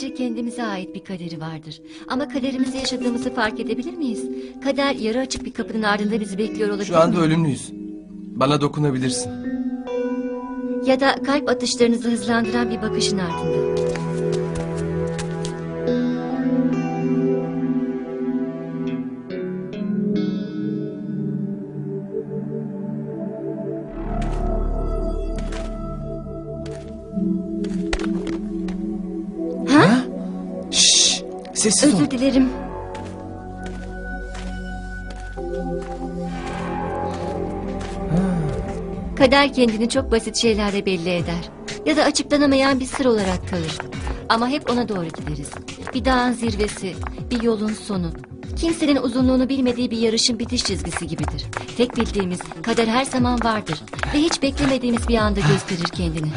sadece kendimize ait bir kaderi vardır. Ama kaderimizi yaşadığımızı fark edebilir miyiz? Kader yarı açık bir kapının ardında bizi bekliyor olabilir Şu anda mi? ölümlüyüz. Bana dokunabilirsin. Ya da kalp atışlarınızı hızlandıran bir bakışın ardında. Sessiz ol. Özür dilerim. Kader kendini çok basit şeylerle belli eder. Ya da açıklanamayan bir sır olarak kalır. Ama hep ona doğru gideriz. Bir dağın zirvesi, bir yolun sonu. Kimsenin uzunluğunu bilmediği bir yarışın bitiş çizgisi gibidir. Tek bildiğimiz kader her zaman vardır. Ve hiç beklemediğimiz bir anda gösterir kendini.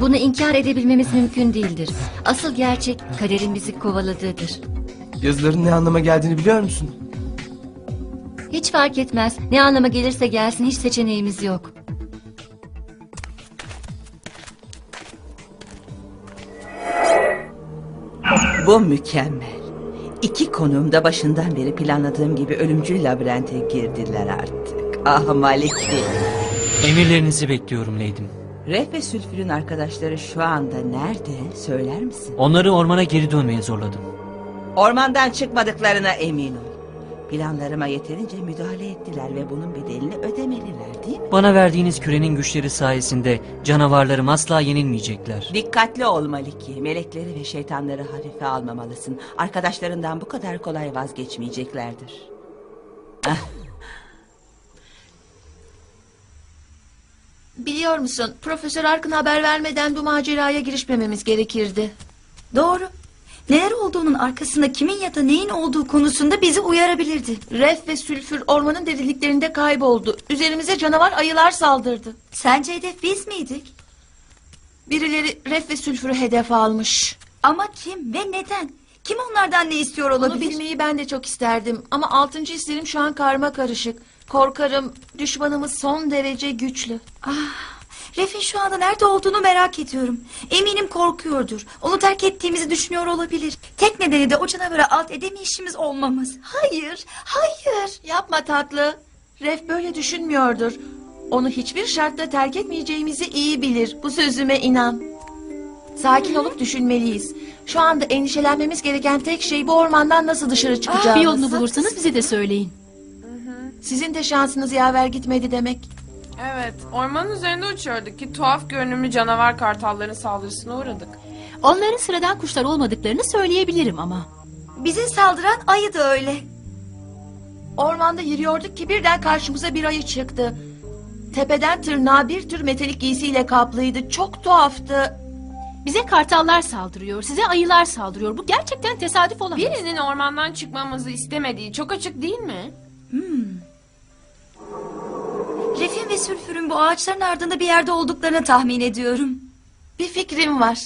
Bunu inkar edebilmemiz mümkün değildir. Asıl gerçek kaderin bizi kovaladığıdır. Yazıların ne anlama geldiğini biliyor musun? Hiç fark etmez. Ne anlama gelirse gelsin hiç seçeneğimiz yok. Bu mükemmel. İki konuğum da başından beri planladığım gibi ölümcül labirente girdiler artık. Ah Maliki. Emirlerinizi bekliyorum Leydim. Ref ve Sülfür'ün arkadaşları şu anda nerede söyler misin? Onları ormana geri dönmeye zorladım. Ormandan çıkmadıklarına emin ol. Planlarıma yeterince müdahale ettiler ve bunun bedelini ödemeliler değil mi? Bana verdiğiniz kürenin güçleri sayesinde canavarlarım asla yenilmeyecekler. Dikkatli ol Maliki. Melekleri ve şeytanları hafife almamalısın. Arkadaşlarından bu kadar kolay vazgeçmeyeceklerdir. Biliyor musun, Profesör Arkın haber vermeden bu maceraya girişmememiz gerekirdi. Doğru. Neler olduğunun arkasında kimin ya da neyin olduğu konusunda bizi uyarabilirdi. Ref ve sülfür ormanın derinliklerinde kayboldu. Üzerimize canavar ayılar saldırdı. Sence hedef biz miydik? Birileri ref ve sülfürü hedef almış. Ama kim ve neden? Kim onlardan ne istiyor Bunu olabilir? bilmeyi ben de çok isterdim. Ama altıncı hislerim şu an karma karışık. Korkarım düşmanımız son derece güçlü. Ref'in şu anda nerede olduğunu merak ediyorum. Eminim korkuyordur. Onu terk ettiğimizi düşünüyor olabilir. Tek nedeni de o canavara alt edemeyişimiz olmamız. Hayır, hayır. Yapma tatlı. Ref böyle düşünmüyordur. Onu hiçbir şartla terk etmeyeceğimizi iyi bilir. Bu sözüme inan. Sakin olup düşünmeliyiz. Şu anda endişelenmemiz gereken tek şey bu ormandan nasıl dışarı çıkacağımız. Bir yolunu bulursanız bize de söyleyin. Sizin de şansınız yaver gitmedi demek. Evet, ormanın üzerinde uçuyorduk ki tuhaf görünümlü canavar kartalların saldırısına uğradık. Onların sıradan kuşlar olmadıklarını söyleyebilirim ama. Bize saldıran ayı da öyle. Ormanda yürüyorduk ki birden karşımıza bir ayı çıktı. Tepeden tırnağa bir tür metalik giysiyle kaplıydı. Çok tuhaftı. Bize kartallar saldırıyor, size ayılar saldırıyor. Bu gerçekten tesadüf olamaz. Birinin ormandan çıkmamızı istemediği çok açık değil mi? Sülfür'ün bu ağaçların ardında bir yerde olduklarını tahmin ediyorum. Bir fikrim var.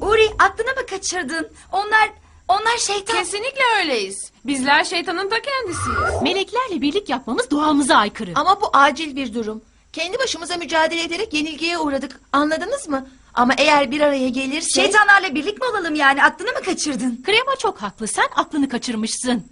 Uri aklını mı kaçırdın? Onlar, onlar şeytan. Kesinlikle öyleyiz. Bizler şeytanın ta kendisiyiz. Meleklerle birlik yapmamız doğamıza aykırı. Ama bu acil bir durum. Kendi başımıza mücadele ederek yenilgiye uğradık. Anladınız mı? Ama eğer bir araya gelirse... Şeytanlarla birlik mi olalım yani? Aklını mı kaçırdın? Krema çok haklı, sen aklını kaçırmışsın.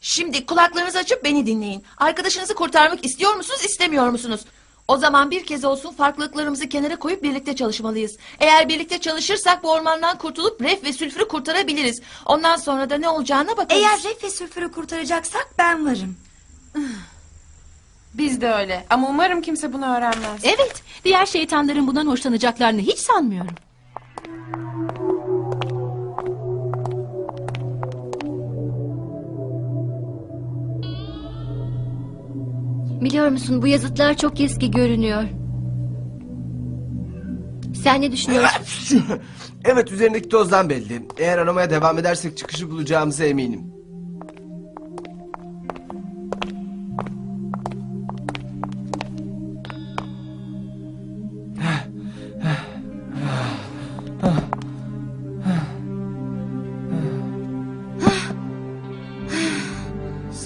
Şimdi kulaklarınızı açıp beni dinleyin. Arkadaşınızı kurtarmak istiyor musunuz, istemiyor musunuz? O zaman bir kez olsun farklılıklarımızı kenara koyup birlikte çalışmalıyız. Eğer birlikte çalışırsak bu ormandan kurtulup ref ve sülfürü kurtarabiliriz. Ondan sonra da ne olacağına bakarız. Eğer ref ve sülfürü kurtaracaksak ben varım. Biz de öyle. Ama umarım kimse bunu öğrenmez. Evet, diğer şeytanların bundan hoşlanacaklarını hiç sanmıyorum. Biliyor musun bu yazıtlar çok eski görünüyor. Sen ne düşünüyorsun? evet üzerindeki tozdan belli. Eğer aramaya devam edersek çıkışı bulacağımıza eminim.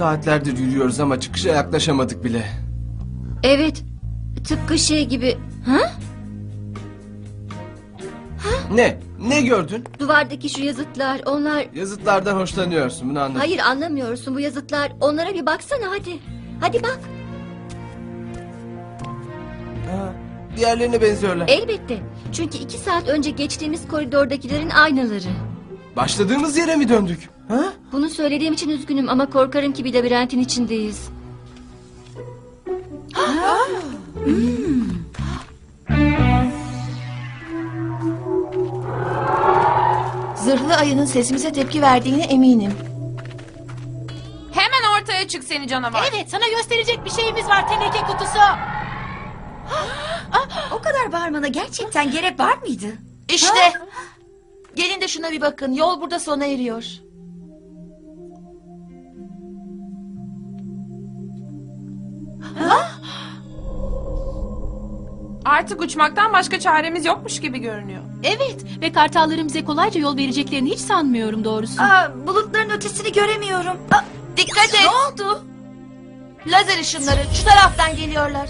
Saatlerdir yürüyoruz ama çıkışa yaklaşamadık bile. Evet, tıpkı şey gibi. Ha? Ne? Ne gördün? Duvardaki şu yazıtlar, onlar... Yazıtlardan hoşlanıyorsun bunu anladım. Hayır anlamıyorsun bu yazıtlar. Onlara bir baksana hadi. Hadi bak. Ha, diğerlerine benziyorlar. Elbette. Çünkü iki saat önce geçtiğimiz koridordakilerin aynaları. Başladığımız yere mi döndük? Ha? Bunu söylediğim için üzgünüm ama korkarım ki bir labirentin içindeyiz. Zırhlı ayının sesimize tepki verdiğine eminim. Hemen ortaya çık seni canavar. Evet, sana gösterecek bir şeyimiz var teneke kutusu. O kadar bağırmana gerçekten gerek var mıydı? İşte. Gelin de şuna bir bakın. Yol burada sona eriyor. Artık uçmaktan başka çaremiz yokmuş gibi görünüyor. Evet ve kartalların bize kolayca yol vereceklerini hiç sanmıyorum doğrusu. Aa, bulutların ötesini göremiyorum. Aa, Dikkat et. ne oldu? Lazer ışınları şu taraftan geliyorlar.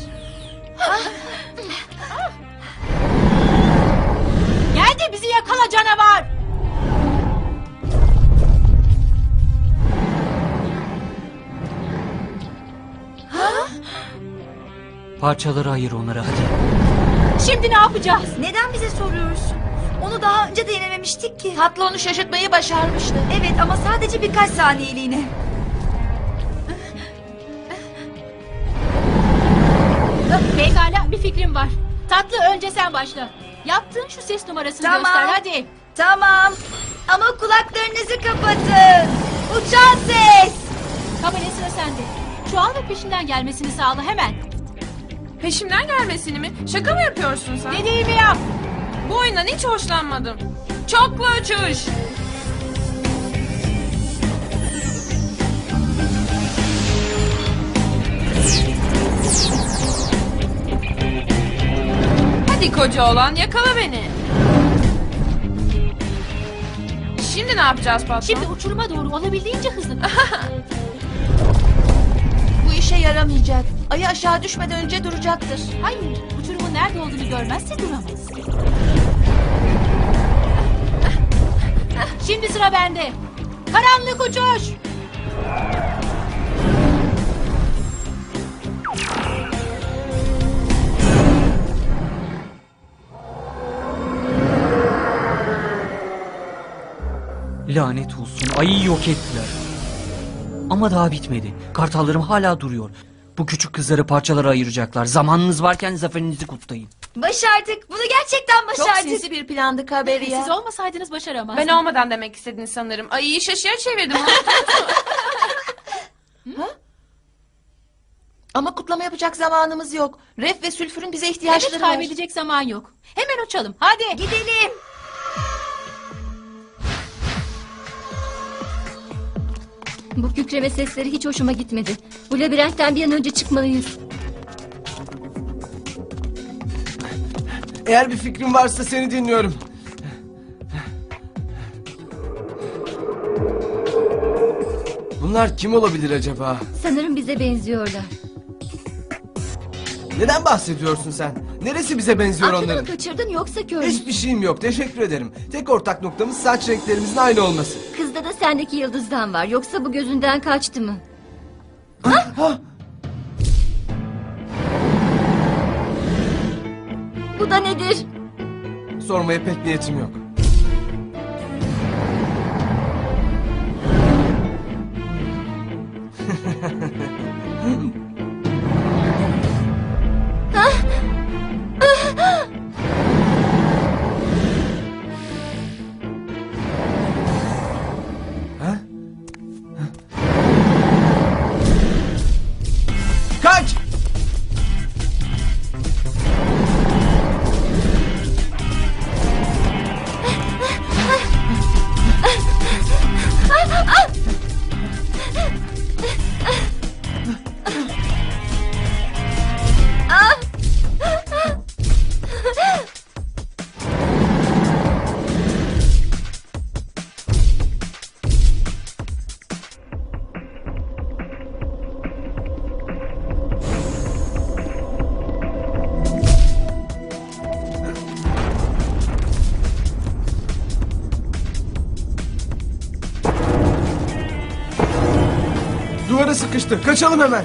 De bizi yakala canavar. Parçaları ayır onları hadi. Şimdi ne yapacağız? Neden bize soruyorsun? Onu daha önce de denememiştik ki. Tatlı onu şaşırtmayı başarmıştı. Evet ama sadece birkaç saniyeliğine. Pekala bir fikrim var. Tatlı önce sen başla. Yaptığın şu ses numarasını Tamam. göster hadi. Tamam. Ama kulaklarınızı kapatın. Uçan ses. Kabale sıra sende. Şu an ve peşinden gelmesini sağla hemen. Peşimden gelmesini mi? Şaka mı yapıyorsun sen? Dediğimi yap. Bu oyundan hiç hoşlanmadım. Çoklu uçuş. Hadi koca olan yakala beni. Şimdi ne yapacağız patron? Şimdi uçuruma doğru olabildiğince hızlı. Bu işe yaramayacak. Ayı aşağı düşmeden önce duracaktır. Hayır, uçurumun nerede olduğunu görmezse duramaz. Şimdi sıra bende. Karanlık uçuş. Lanet olsun ayıyı yok ettiler. Ama daha bitmedi. Kartallarım hala duruyor. Bu küçük kızları parçalara ayıracaklar. Zamanınız varken zaferinizi kutlayın. Başardık. Bunu gerçekten Çok başardık. sinsi bir plandı Kaberiya. Siz olmasaydınız başaramaz. Ben olmadan demek istedin sanırım. Ayıyı şaşıya çevirdim. Ama kutlama yapacak zamanımız yok. Ref ve sülfürün bize ihtiyaçları Evet var. kaybedecek zaman yok. Hemen uçalım. Hadi. Gidelim. Bu kükreme sesleri hiç hoşuma gitmedi. Bu labirentten bir an önce çıkmalıyız. Eğer bir fikrin varsa seni dinliyorum. Bunlar kim olabilir acaba? Sanırım bize benziyorlar. Neden bahsediyorsun sen? Neresi bize benziyor Aklını mı onların? kaçırdın yoksa kör? Hiçbir şeyim yok. Teşekkür ederim. Tek ortak noktamız saç renklerimizin aynı olması. Kızda da sendeki yıldızdan var. Yoksa bu gözünden kaçtı mı? Ha? Bu da nedir? Sormaya pek niyetim yok. Duvara sıkıştı. Kaçalım hemen.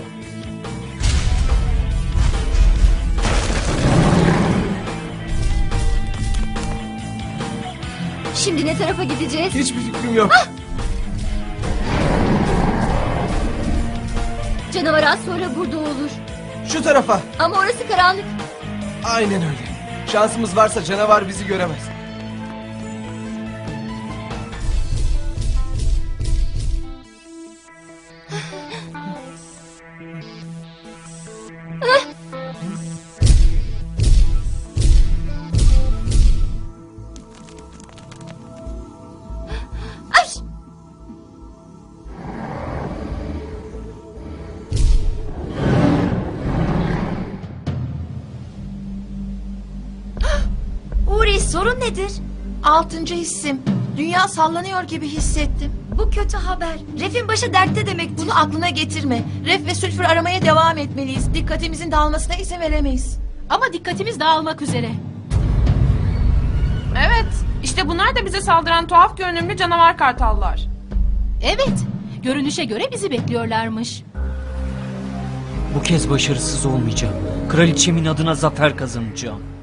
Şimdi ne tarafa gideceğiz? Hiçbir fikrim yok. Canavar az sonra burada olur. Şu tarafa. Ama orası karanlık. Aynen öyle. Şansımız varsa canavar bizi göremez. Sorun nedir? Altıncı hissim. Dünya sallanıyor gibi hissettim. Bu kötü haber. Ref'in başı dertte demek. Bunu aklına getirme. Ref ve sülfür aramaya devam etmeliyiz. Dikkatimizin dağılmasına izin veremeyiz. Ama dikkatimiz dağılmak üzere. Evet. işte bunlar da bize saldıran tuhaf görünümlü canavar kartallar. Evet. Görünüşe göre bizi bekliyorlarmış. Bu kez başarısız olmayacağım. Kraliçemin adına zafer kazanacağım.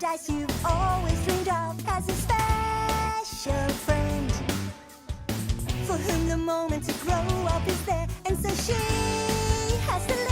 Paradise you've always dreamed of has a special friend. For whom the moment to grow up is there, and so she has to